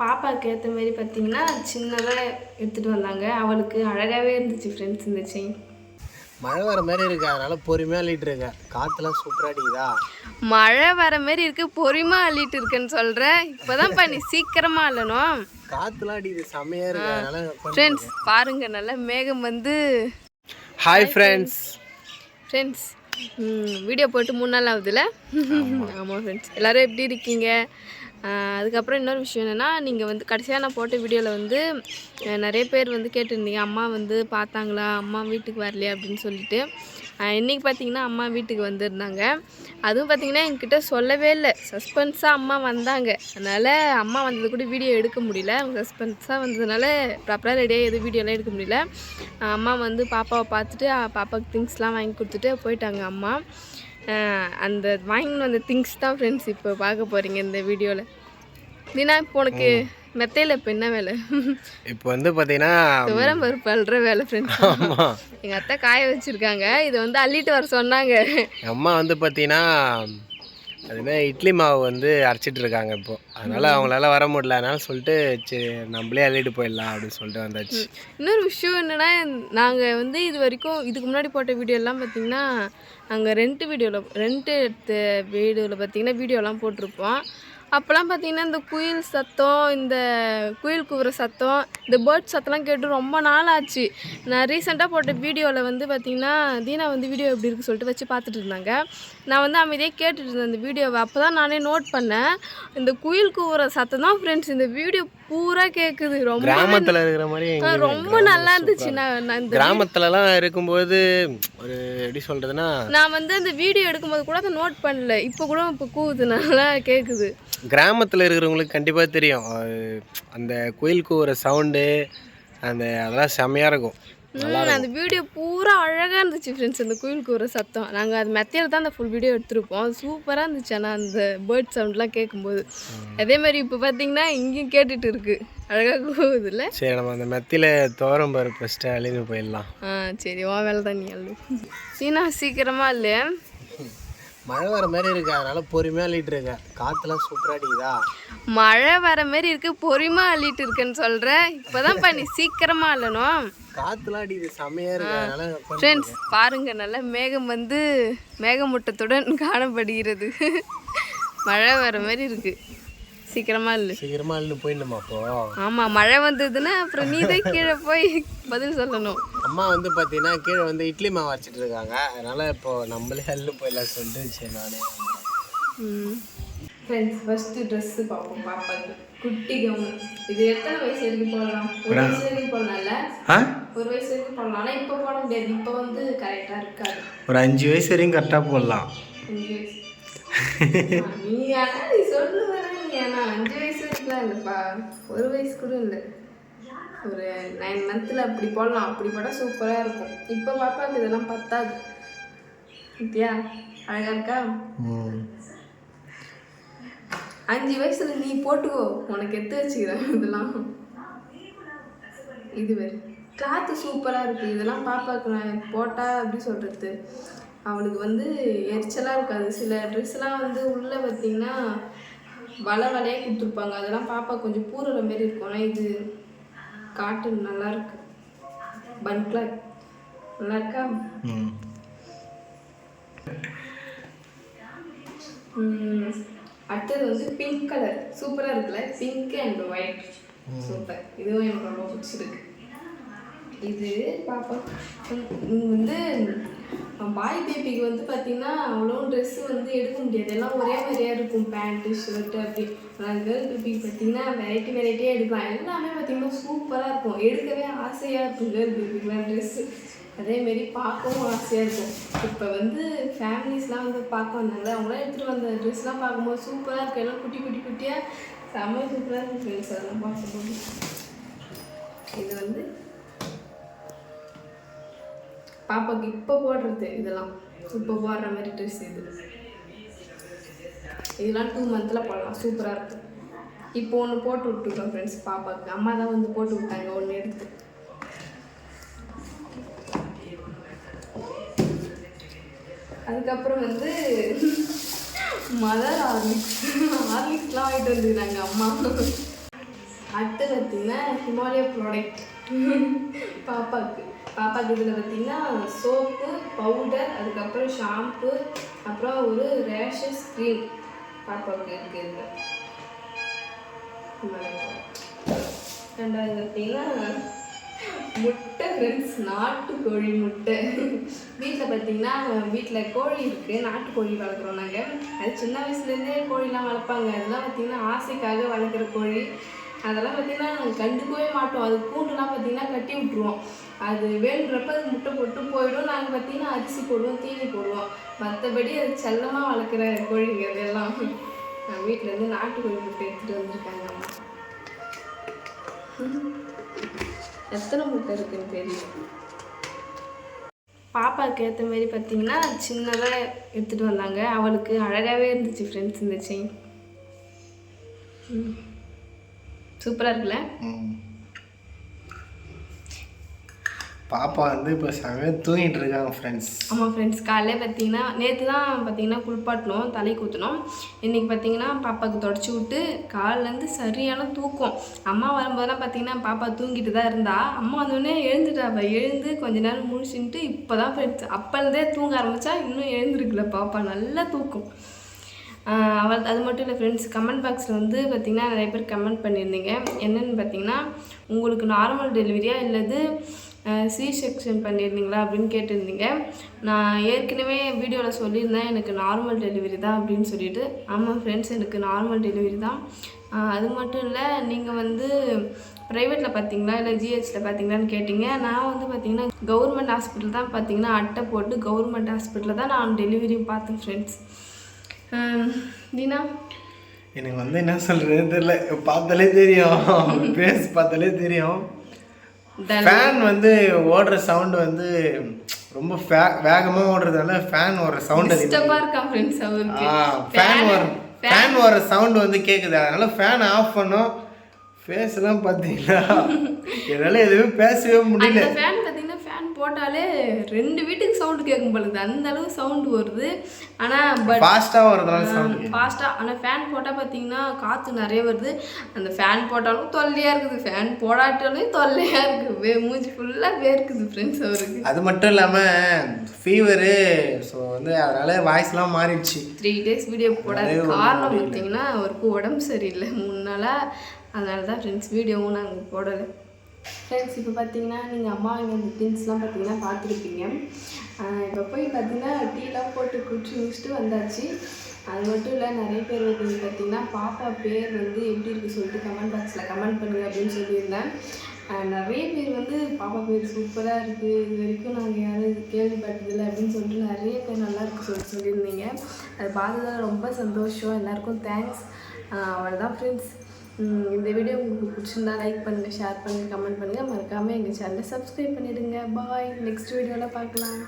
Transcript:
பாப்பாவுக்கு ஏற்ற மாதிரி பார்த்தீங்கன்னா சின்னதாக எடுத்துகிட்டு வந்தாங்க. அவளுக்கு அழகாகவே இருந்துச்சு ஃப்ரெண்ட்ஸ் இந்த செயின் மழை வர மாதிரி இருக்கு. அதனால பொறுமையாக அள்ளிட்டு இருக்கேன் காற்றுலாம் சூப்பராக அடிக்குதா? மழை வர மாதிரி இருக்கு. பொறுமா அள்ளிட்டு இருக்குன்னு சொல்கிறேன் இப்போதான் பண்ணி சீக்கிரமாக அள்ளணும். காற்றுலாம் அடிக்குது. செம்மையாக இருக்கு. அதனால ஃப்ரெண்ட்ஸ் பாருங்க. நல்லா மேகம் வந்து ஹாய் ஃப்ரெண்ட்ஸ் ஃப்ரெண்ட்ஸ் வீடியோ போட்டு மூணு நாள் ஆகுதுல்ல ஆமாம் ஃப்ரெண்ட்ஸ் எல்லோரும் எப்படி இருக்கீங்க? அதுக்கப்புறம் இன்னொரு விஷயம் என்னென்னா நீங்கள் வந்து கடைசியாக நான் போட்ட வீடியோவில் வந்து நிறைய பேர் வந்து கேட்டிருந்தீங்க அம்மா வந்து பார்த்தாங்களா? அம்மா வீட்டுக்கு வரலையா? அப்படின்னு சொல்லிட்டு. இன்றைக்கி பார்த்தீங்கன்னா அம்மா வீட்டுக்கு வந்திருந்தாங்க. அதுவும் பார்த்திங்கன்னா என்கிட்ட சொல்லவே இல்லை. சஸ்பென்ஸாக அம்மா வந்தாங்க. அதனால் அம்மா வந்தது கூட வீடியோ எடுக்க முடியல. அவங்க சஸ்பென்ஸாக வந்ததுனால ப்ராப்பராக ரெடியாக எதுவும் வீடியோலாம் எடுக்க முடியல. அம்மா வந்து பாப்பாவை பார்த்துட்டு பாப்பாவுக்கு திங்ஸ்லாம் வாங்கி கொடுத்துட்டு போயிட்டாங்க அம்மா. அந்த வாங்கின அந்த திங்ஸ் தான் ஃப்ரெண்ட்ஸ் இப்போ பார்க்க போகிறீங்க இந்த வீடியோவில் தீனா இப்போ உனக்கு மெத்தையில் இப்போ என்ன வேலை? இப்போ வந்து பார்த்தீங்கன்னா துவரம் பருப்பு அல்ற வேலை ஃப்ரெண்ட்ஸ் எங்கள் அத்தை காய வச்சுருக்காங்க. இதை வந்து அள்ளிட்டு வர சொன்னாங்க. அம்மா வந்து பார்த்தீங்கன்னா அது என்ன இட்லி மாவு வந்து அரைச்சிட்டு இருக்காங்க இப்போ. அதனால அவங்களால வர முடியல. அதனால சொல்லிட்டு சரி நம்மளே அள்ளிட்டு போயிடலாம் அப்படின்னு சொல்லிட்டு வந்தாச்சு. இன்னொரு விஷயம் என்னென்னா நாங்கள் வந்து இது வரைக்கும் இதுக்கு முன்னாடி போட்ட வீடியோலாம் பார்த்தீங்கன்னா நாங்கள் ரெண்ட் வீடியோவில் ரெண்ட் எடுத்த வீடியோவில் பார்த்தீங்கன்னா வீடியோலாம் போட்டிருப்போம். அப்போல்லாம் பார்த்தீங்கன்னா இந்த குயில் சத்தம் இந்த குயில் கூவுற சத்தம் இந்த பேர்ட் சத்தம்லாம் கேட்டு ரொம்ப நாள் ஆச்சு நான் ரீசெண்டாக போட்ட வீடியோவில் வந்து பார்த்திங்கன்னா தீனா வந்து வீடியோ எப்படி இருக்குது சொல்லிட்டு வச்சு பார்த்துட்டு இருந்தாங்க. நான் வந்து அமைதியாக கேட்டுட்டு இருந்தேன் அந்த வீடியோவை. அப்போ தான் நானே நோட் பண்ணேன். இந்த குயில் கூவுற சத்தம் தான் ஃப்ரெண்ட்ஸ் இந்த வீடியோ பூரா கேட்குது ரொம்ப கிராமத்தில் இருக்கிற மாதிரி ரொம்ப நல்லா இருந்துச்சு. நான் இந்த கிராமத்துலலாம் இருக்கும்போது ஒரு எப்படி சொல்கிறதுனா நான் வந்து அந்த வீடியோ எடுக்கும்போது கூட அதை நோட் பண்ணல. இப்போ கூட இப்போ கூவுது. நல்லா கேட்குது கிராமத்தில் இருக்கிறவங்களுக்கு கண்டிப்பாக தெரியும். அந்த குயில் கூவுற சவுண்டு அந்த அதெல்லாம் செம்மையாக இருக்கும். அந்த வீடியோ பூரா அழகாக இருந்துச்சு ஃப்ரெண்ட்ஸ் அந்த குயில் கூற சத்தம். நாங்கள் அது மெத்தையில் தான் அந்த ஃபுல் வீடியோ எடுத்திருப்போம். சூப்பராக இருந்துச்சு. ஆனால் அந்த பேர்ட் சவுண்ட்லாம் கேட்கும்போது அதே மாதிரி இப்போ பார்த்தீங்கன்னா இங்கேயும் கேட்டுட்டு இருக்கு. அழகாக கூவுது இல்லை சரி நம்ம அந்த மெத்தியில் துவரம் பருப்பு ஃபஸ்ட்டு அழிந்து போயிடலாம். ஆ சரி உன் வேலை தான் நீ அள்ளு சீனா சீக்கிரமாக இல்லை மழை வர மாதிரி இருக்கு. அதனால பொறுமையாக அள்ளிட்டு இருக்கேன் காற்றுலாம் சூப்பராக அடிக்குதா? மழை வர மாதிரி இருக்கு. பொறுமா அள்ளிட்டு இருக்கேன்னு சொல்கிறேன் இப்போதான் பண்ணி சீக்கிரமாக அள்ளணும். காற்றுலாம் அடிக்குது செம்மையாக இருக்கு. ஃப்ரெண்ட்ஸ் பாருங்க நல்ல மேகம் வந்து மேகமூட்டத்துடன் காணப்படுகிறது. மழை வர மாதிரி இருக்கு. சீக்கிரமா இல்லை சீக்கிரமாக அள்ளிட்டு போயிடணுமா அப்போ? ஆமாம் மழை வந்ததுன்னா அப்புறம் நீ தான் கீழே போய் பதில் சொல்லணும். அம்மா வந்து பார்த்தீங்கன்னா கீழே வந்து இட்லி மாவு வச்சுட்டு இருக்காங்க. அதனால இப்போ நம்மளே அள்ளு போயிடலாம் சொல்லிட்டு நானே ஃப்ரெண்ட்ஸ் ஃபஸ்ட்டு ட்ரெஸ்ஸு பார்ப்போம் பாப்பாக்கு. குட்டி கவுன் இது எத்தனை வயசு வரைக்கும் போடலாம்? ஒரு வயசு வரைக்கும் போடலாம்ல? ஒரு வயசு வரைக்கும் போடலாம் ஆனால் இப்போ போட முடியாது. இப்போ வந்து கரெக்டாக இருக்காது. ஒரு அஞ்சு வயசு வரையும் கரெக்டாக போடலாம். அஞ்சு வயசு. ஆ, நீ ஆனா நீ சொல்லு நீ ஆனா அஞ்சு வயசு வரைக்கும்லாம் இல்லைப்பா. ஒரு வயசு கூட இல்லை. ஒரு நைன் மந்த்தில் அப்படி போடலாம். அப்படி போட்டால் சூப்பராக இருக்கும். இப்போ பாப்பாவுக்கு இதெல்லாம் பத்தாது. இப்படியா அழகா இருக்கா? அஞ்சு வயசுல நீ போட்டுக்கோ. உனக்கு எடுத்து வச்சுக்கிறேன். இதெல்லாம் இது வேறு. கிளாத்து சூப்பராக இருக்குது இதெல்லாம் பாப்பாவுக்கு நான் போட்டால் எப்படி சொல்கிறது அவளுக்கு வந்து எரிச்சலாக இருக்காது. சில ட்ரெஸ்லாம் வந்து உள்ளே பார்த்தீங்கன்னா வலை வலையாக கொடுத்துருப்பாங்க. அதெல்லாம் பாப்பா கொஞ்சம் பூரற மாரி இருக்கும். ஆனால் இது காட்டன் நல்லா இருக்கு. பன் கிளாத் நல்லா இருக்கா? ம். ம், அடுத்தது வந்து பிங்க் கலர் சூப்பராக இருக்குல்ல? Pink and white super. இதுவும் எனக்கு ரொம்ப பிடிச்சிருக்கு. இது பாப்பா. வந்து பாய் பேபிக்கு வந்து பார்த்தீங்கன்னா அவ்வளோ ட்ரெஸ்ஸு வந்து எடுக்க முடியாது. எல்லாம் ஒரே மாதிரியா இருக்கும். பேண்ட்டு ஷர்ட்டு அப்படி. ஆனால் கேர்ள் பேபிக்கு பார்த்தீங்கன்னா வெரைட்டி வெரைட்டியாக எடுக்கலாம். எல்லாமே பார்த்தீங்கன்னா சூப்பராக இருக்கும். எடுக்கவே ஆசையாக இருக்கும் கேர்ள் பேபிக்கெலாம் ட்ரெஸ்ஸு அதேமாரி பார்க்கவும் ஆசையாக இருக்கும். இப்போ வந்து ஃபேமிலிஸ்லாம் வந்து பார்க்க வந்தாங்க. அவங்களாம் எடுத்துகிட்டு வந்த ட்ரெஸ்லாம் பார்க்கும்போது சூப்பராக இருக்கும். எல்லாம் குட்டி குட்டி குட்டியாக செம்ம சூப்பராக இருக்கும். ஃப்ரெண்ட்ஸ் அதெல்லாம் பார்க்கும்போது. இது வந்து பாப்பாக்கு இப்போ போடுறது இதெல்லாம். இப்போ போடுற மாதிரி ட்ரெஸ் இது. இதெல்லாம் டூ மந்தில் போடலாம். சூப்பராக இருக்கும். இப்போ ஒன்று போட்டு விட்டுருக்கோம் ஃப்ரெண்ட்ஸ் பாப்பாவுக்கு அம்மா தான் வந்து போட்டு விட்டாங்க ஒன்று எடுத்து. அதுக்கப்புறம் வந்து மதர் ஹார்லிக்ஸ் ஹார்லிக்ஸ்லாம் வாங்கிட்டு வந்துருந்தாங்க அம்மா. அடுத்து பார்த்தீங்கன்னா ஹிமாலயா ப்ராடக்ட் பாப்பாவுக்கு பாப்பா இதில் பார்த்தீங்கன்னா சோப்பு பவுடர் அதுக்கப்புறம் ஷாம்பு அப்புறம் ஒரு ரேஷஸ் க்ரீம் பாப்பாவுக்கு இருக்குது ரெண்டாவது பார்த்தீங்கன்னா முட்டை ஃப்ரெண்ட்ஸ் நாட்டுக்கோழி முட்டை. வீட்டில் பார்த்தீங்கன்னா வீட்டில் கோழி இருக்குது நாட்டுக்கோழி வளர்க்குறோம் நாங்கள் அது சின்ன வயசுலேருந்தே கோழிலாம் வளர்ப்பாங்க. அதெல்லாம் பார்த்தீங்கன்னா ஆசைக்காக வளர்க்குற கோழி. அதெல்லாம் பார்த்தீங்கன்னா நாங்கள் கண்டுக்கவே மாட்டோம். அது கூண்டுலாம் பார்த்தீங்கன்னா கட்டி விட்ருவோம் அது வேணுன்றப்ப அது முட்டை போட்டு போயிடும். நாங்கள் பார்த்தீங்கன்னா அரிசி போடுவோம் தீனி போடுவோம். மற்றபடி அது செல்லமாக வளர்க்குற கோழிங்க நான் வீட்டிலேருந்து நாட்டுக்கோழி முட்டை எடுத்துகிட்டு வந்திருக்காங்க அம்மா எத்தனை முட்டை இருக்குன்னு தெரியும் பாப்பாவுக்கு ஏற்ற மாதிரி பார்த்தீங்கன்னா சின்னதாக எடுத்துகிட்டு வந்தாங்க. அவளுக்கு அழகாகவே இருந்துச்சு ஃப்ரெண்ட்ஸ் இந்த செயின் சூப்பராக இருக்குல்ல? பாப்பா வந்து இப்போ செமையாக தூங்கிட்டு இருக்காங்க ஃப்ரெண்ட்ஸ் ஆமாம் ஃப்ரெண்ட்ஸ் காலையில பார்த்தீங்கன்னா நேற்று தான் பார்த்தீங்கன்னா குளிப்பாட்டணும் தலை ஊற்றணும் இன்றைக்கி பார்த்தீங்கன்னா பாப்பாவுக்கு தொடச்சி விட்டு காலிலேருந்து சரியான தூக்கம். அம்மா வரும்போதெல்லாம் பார்த்தீங்கன்னா பாப்பா தூங்கிட்டு தான் இருந்தா. அம்மா வந்தோடனே எழுந்துட்டா அவள் எழுந்து கொஞ்ச நேரம் முழிச்சுட்டு இப்போ தான் ஃப்ரெண்ட்ஸ் அப்போலேருந்தே தூங்க ஆரம்பித்தா இன்னும் எழுந்திருக்கல பாப்பா. நல்லா தூக்கம். அவள் அது மட்டும் இல்லை ஃப்ரெண்ட்ஸ் கமெண்ட் பாக்ஸில் வந்து பார்த்திங்கன்னா நிறைய பேர் கமெண்ட் பண்ணியிருந்தீங்க. என்னென்னு பார்த்தீங்கன்னா உங்களுக்கு நார்மல் டெலிவரியாக இல்லது சி செக்ஷன் பண்ணியிருந்தீங்களா அப்படின்னு கேட்டிருந்தீங்க. நான் ஏற்கனவே வீடியோவில் சொல்லியிருந்தேன் எனக்கு நார்மல் டெலிவரி தான் அப்படின்னு சொல்லிட்டு. ஆமாம் ஃப்ரெண்ட்ஸ் எனக்கு நார்மல் டெலிவரி தான். அது மட்டும் இல்லை நீங்கள் வந்து ப்ரைவேட்டில் பார்த்தீங்களா இல்லை ஜிஹெச்சில் பார்த்தீங்களான்னு கேட்டிங்க. நான் வந்து பார்த்தீங்கன்னா கவர்மெண்ட் ஹாஸ்பிட்டல் தான் பார்த்தீங்கன்னா அட்டை போட்டு கவர்மெண்ட் ஹாஸ்பிட்டலில் தான் நான் டெலிவரி பார்த்தேன் ஃப்ரெண்ட்ஸ் தீனா எனக்கு வந்து என்ன சொல்கிறதுன்னு தெரியல. பார்த்தாலே தெரியும். பேஸ் பார்த்தாலே தெரியும். ஃபேன் வந்து ஓடுற சவுண்டு வந்து ரொம்ப வேகமாக ஓடுறதால ஃபேன் ஓடுற சவுண்ட் அதிகம் டிஸ்டர்பாக இருக்கான் ஃப்ரெண்ட்ஸ் அவருக்கு ஃபேன் ஓடுற ஃபேன் ஓடுற சவுண்டு வந்து கேட்குது அதனால ஃபேன் ஆஃப் பண்ணோம். ஃபேஸ்லாம் பார்த்தீங்களா? என்னால் எதுவுமே பேசவே முடியல. ஃபேன் போட்டாலே ரெண்டு வீட்டுக்கு சவுண்டு கேட்கும் பொழுது அந்த அளவு சவுண்டு வருது. ஆனால் பட் ஃபாஸ்ட்டாக வரதுனால சவுண்டு ஃபாஸ்ட்டாக ஆனால் ஃபேன் போட்டால் பார்த்தீங்கன்னா காற்று நிறைய வருது. அந்த ஃபேன் போட்டாலும் தொல்லையாக இருக்குது. ஃபேன் போடாட்டாலும் தொல்லையாக இருக்குது. வே மூஞ்சி ஃபுல்லாக வேர்க்குது ஃப்ரெண்ட்ஸ் அவருக்கு. அது மட்டும் இல்லாமல் ஃபீவரு ஸோ வந்து அதனால வாய்ஸ்லாம் மாறிடுச்சு. த்ரீ டேஸ் வீடியோ போடாத. காரணம் பார்த்தீங்கன்னா அவருக்கு உடம்பு சரியில்லை. மூணு நாளாக அதனால தான் ஃப்ரெண்ட்ஸ் வீடியோவும் நாங்கள் போடலை. ஃப்ரெண்ட்ஸ் இப்போ பார்த்தீங்கன்னா நீங்கள் அம்மா எங்கள் திங்ஸ்லாம் பார்த்தீங்கன்னா பார்த்துருப்பீங்க இப்போ போய் பார்த்தீங்கன்னா டீலாம் போட்டு குடிச்சு முடிச்சுட்டு வந்தாச்சு. அது மட்டும் இல்லை நிறைய பேர் வந்து பார்த்தீங்கன்னா பாப்பா பேர் வந்து எப்படி இருக்குது சொல்லிட்டு கமெண்ட் பாக்ஸில் கமெண்ட் பண்ணுங்க அப்படின்னு சொல்லியிருந்தேன். நிறைய பேர் வந்து பாப்பா பேர் சூப்பராக இருக்குது இது வரைக்கும் நாங்கள் யாரும் இது கேள்விப்பட்டதில்லை அப்படின்னு சொல்லிட்டு நிறைய பேர் நல்லாயிருக்கு சொல்லி சொல்லியிருந்தீங்க. அது பார்த்ததில் ரொம்ப சந்தோஷம். எல்லாருக்கும் தேங்க்ஸ் அவ்வளோதான் ஃப்ரெண்ட்ஸ் இந்த வீடியோ உங்களுக்கு பிடிச்சிருந்தா லைக் பண்ணுங்கள் ஷேர் பண்ணுங்கள் கமெண்ட் பண்ணுங்கள் மறக்காமல் எங்கள் சேனலை சப்ஸ்கிரைப் பண்ணிவிடுங்க பாய் நெக்ஸ்ட் வீடியோவில் பார்க்கலாம்.